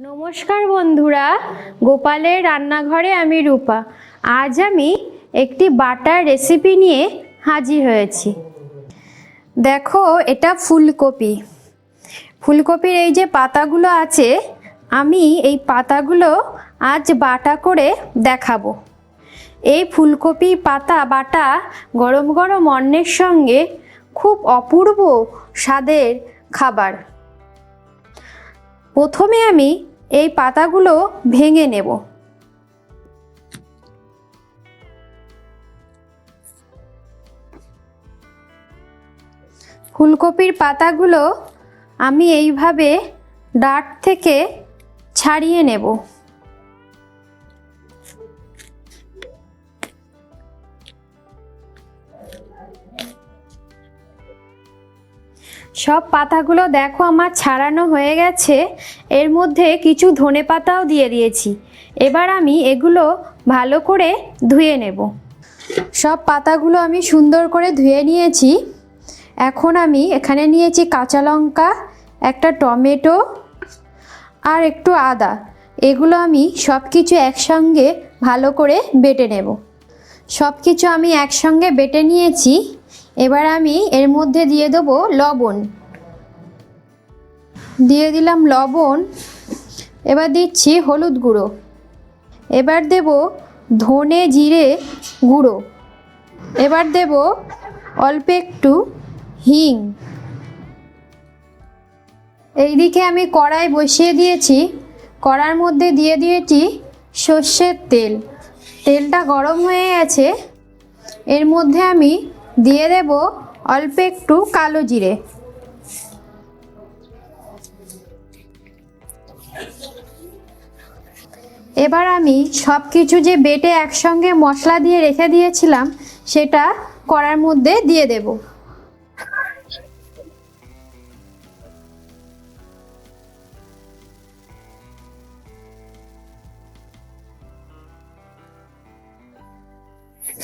নমস্কার বন্ধুরা, গোপালের রান্নাঘরে আমি রূপা। আজ আমি একটি বাটার রেসিপি নিয়ে হাজির হয়েছি। দেখো, এটা ফুলকপি। ফুলকপির এই যে পাতাগুলো আছে, আমি এই পাতাগুলো আজ বাটা করে দেখাবো। এই ফুলকপি পাতা, বাটা গরম গরম অন্নের সঙ্গে খুব অপূর্ব স্বাদের খাবার। প্রথমে আমি এই পাতাগুলো ভেঙে নেব। ফুলকপির পাতাগুলো আমি এইভাবে ডাট থেকে ছাড়িয়ে নেব। সব পাতাগুলো দেখো আমার ছাড়ানো হয়ে গেছে। এর মধ্যে কিছু ধনে পাতাও দিয়ে দিয়েছি। এবার আমি এগুলো ভালো করে ধুয়ে নেব। সব পাতাগুলো আমি সুন্দর করে ধুয়ে নিয়েছি। এখন আমি এখানে নিয়েছি কাঁচা লঙ্কা, একটা টমেটো আর একটু আদা। এগুলো আমি সব কিছু একসঙ্গে ভালো করে বেটে নেব। সব কিছু আমি একসঙ্গে বেটে নিয়েছি। এবার আমি এর মধ্যে দিয়ে দেবো লবণ। দিয়ে দিলাম লবণ। এবার দিচ্ছি হলুদ গুঁড়ো। এবার দেব ধনে জিরে গুঁড়ো। এবার দেব অল্প একটু হিং। এইদিকে আমি কড়াই বসিয়ে দিয়েছি। কড়ার মধ্যে দিয়ে দিয়েছি সর্ষের তেল। তেলটা গরম হয়ে গেছে। এর মধ্যে আমি দিয়ে দেব অল্প একটু কালো জিরে। এবার আমি সব কিছু যে বেটে একসঙ্গে মশলা দিয়ে রেখে দিয়েছিলাম, সেটা কড়ার মধ্যে দিয়ে দেব।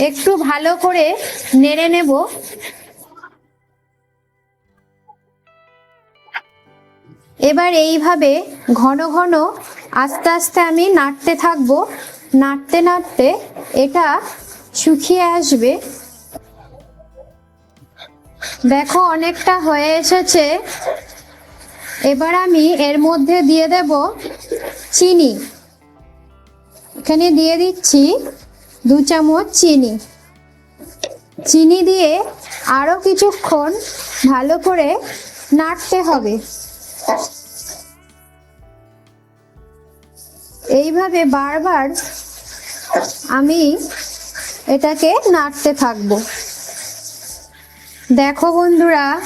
একটু ভালো করে নেড়ে নেব। এবার এইভাবে ঘন ঘন আস্তে আস্তে আমি নাড়তে থাকব। নাড়তে নাড়তে এটা শুকিয়ে আসবে। দেখো অনেকটা হয়ে এসেছে। এবার আমি এর মধ্যে দিয়ে দেব চিনি। এখানে দিয়ে দিচ্ছি দু চামচ চিনি। চিনি দিয়ে আরও কিছুক্ষণ ভালো করে নাড়তে হবে। এইভাবে বারবার আমি এটাকে নাড়তে থাকব। দেখো বন্ধুরা,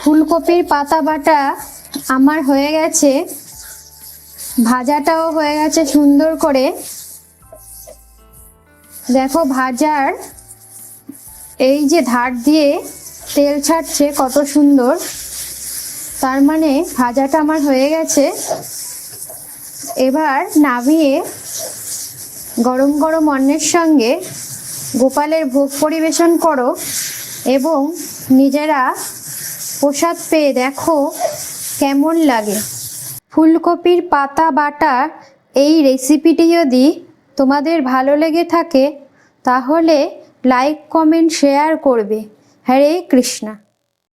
ফুলকপির পাতা বাটা আমার হয়ে গেছে। ভাজাটাও হয়ে গেছে সুন্দর করে। দেখো ভাজার এই যে ধার দিয়ে তেল ছাড়ছে কত সুন্দর। তার মানে ভাজাটা আমার হয়ে গেছে। এবার নামিয়ে গরম গরম অন্নের সঙ্গে গোপালের ভোগ পরিবেশন করো এবং নিজেরা প্রসাদ পেয়ে দেখো কেমন লাগে। ফুলকপির পাতা বাটা এই রেসিপিটি যদি তোমাদের ভালো লেগে থাকে তাহলে লাইক কমেন্ট শেয়ার করবে। হরে কৃষ্ণা।